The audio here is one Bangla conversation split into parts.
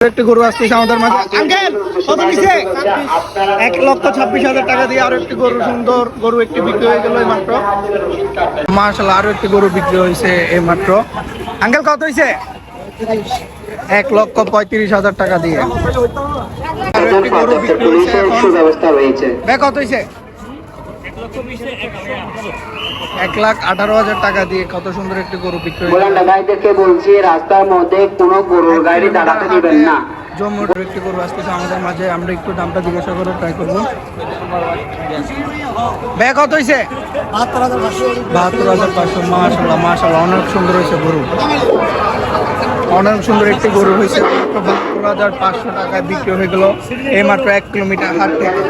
একটি গরু আসতেছে আমাদের মাঝে। আঙ্কেল কত নিছে? এক লক্ষ ছাব্বিশ হাজার টাকা দিয়ে আরও একটি গরু সুন্দর গরু একটি বিক্রি হয়ে গেল মাত্র মার্শাল আরও একটি গরু বিক্রি হয়েছে এই মাত্র আঙ্কেল কত হয়েছে এক লক্ষ পঁয়ত্রিশ হাজার টাকা দিয়ে। আরও একটি গরু বিক্রি হয়েছে কত হয়েছে এক লাখ আঠারো হাজার টাকা দিয়ে কত সুন্দর একটি গরু বিক্রি ভাইদেরকে বলছি রাস্তার মধ্যে কোনো গরুর গাড়ি দাঁড়াতে দিবেন না। একটি গরু আসতেছে আমাদের মাঝে আমরা একটু দামটা জিজ্ঞাসা করে ট্রাই করব। ব্যয় কত হয়েছে বাহাত্তর হাজার পাঁচশো মাসাল্লাহ মাসাল্লাহ অনেক সুন্দর হয়েছে গরু। অনেক সুন্দর একটি গরু হয়েছে বাহাত্তর হাজার পাঁচশো টাকায় বিক্রি হয়ে গেল এই মাত্র এক কিলোমিটার হাট থেকে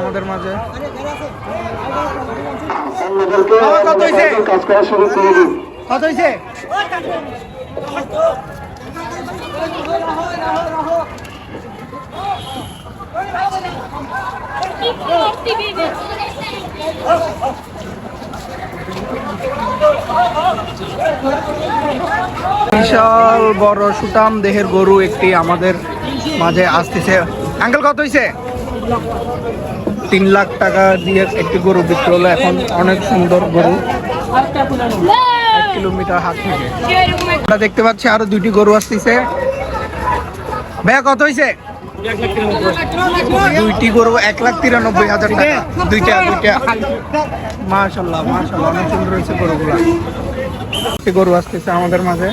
আমাদের মাঝে? কাজ করা শুরু করে দিন কত হয়েছে বিশাল বড় সুটাম দেহের গরু একটি আমাদের মাঝে আসতেছে। আঙ্কেল কত হয়েছে তিন লাখ টাকা দিয়ে একটি গরু বিক্রি হলো। এখন অনেক সুন্দর গরু। কিলোমিটার হাত থেকে। আমরা দেখতে পাচ্ছি আরও দুইটি গরু আসতেছে। ভাইয়া, কত হয়েছে দুইটি গরু, এক লাখ তিরানব্বই হাজার টাকা। দুইটা দুইটা। মাশাল্লাহ মাশাল্লাহ অনেক সুন্দর হয়েছে গরুগুলো। গরু আসতেছে আমাদের মাঝে।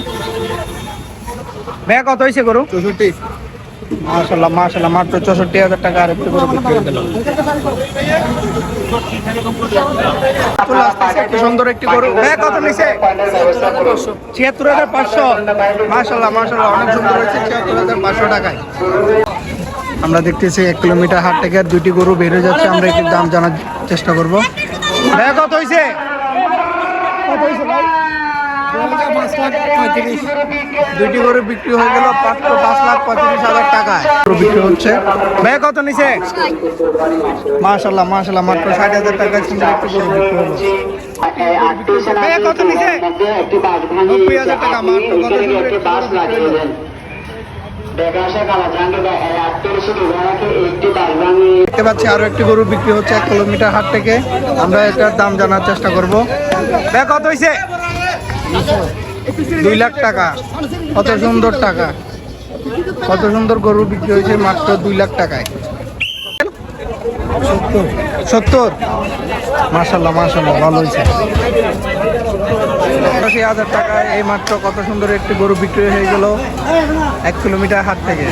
ভাইয়া, কত হয়েছে গরু? চৌষট্টি। মাত্র চৌষট্টি হাজার টাকা আর একটি গরু। বিক্রি হয়ে আমরা দেখতেছি এক কিলোমিটার হাট থেকে আর দুইটি গরু হয়ে যাচ্ছে, আমরা একটু দাম জানার চেষ্টা করব। কত হয়েছে দুইটি গরু বিক্রি হয়ে গেল পাঁচ পঁয়ত্রিশ হাজার টাকায়। বিক্রি হচ্ছে। ভাইয়া কত নিছে? মাশাল্লাহ মাশাল্লাহ মাত্র ষাট হাজার টাকায় সুন্দর একটি গরু বিক্রি হলো। ভাইয়া কত নিছে? একটি বাস ভাঙিয়ে নব্বই হাজার টাকা মাত্র কত সুন্দর একটি গরু বিক্রি হলো। দেখতে পাচ্ছি আরও একটি গরু বিক্রি হচ্ছে এক কিলোমিটার হাট থেকে। আমরা এটার দাম জানার চেষ্টা করব। কত হয়েছে দুই লাখ টাকা। কত সুন্দর টাকা। কত সুন্দর গরু বিক্রি হয়েছে মাত্র দুই লাখ টাকায়? সত্তর। মাসাল্লাহ মাসাল্লাহ ভালো হয়েছে। আশি হাজার টাকায় এই মাত্র কত সুন্দর একটি গরু বিক্রি হয়ে গেল এক কিলোমিটার হাট থেকে।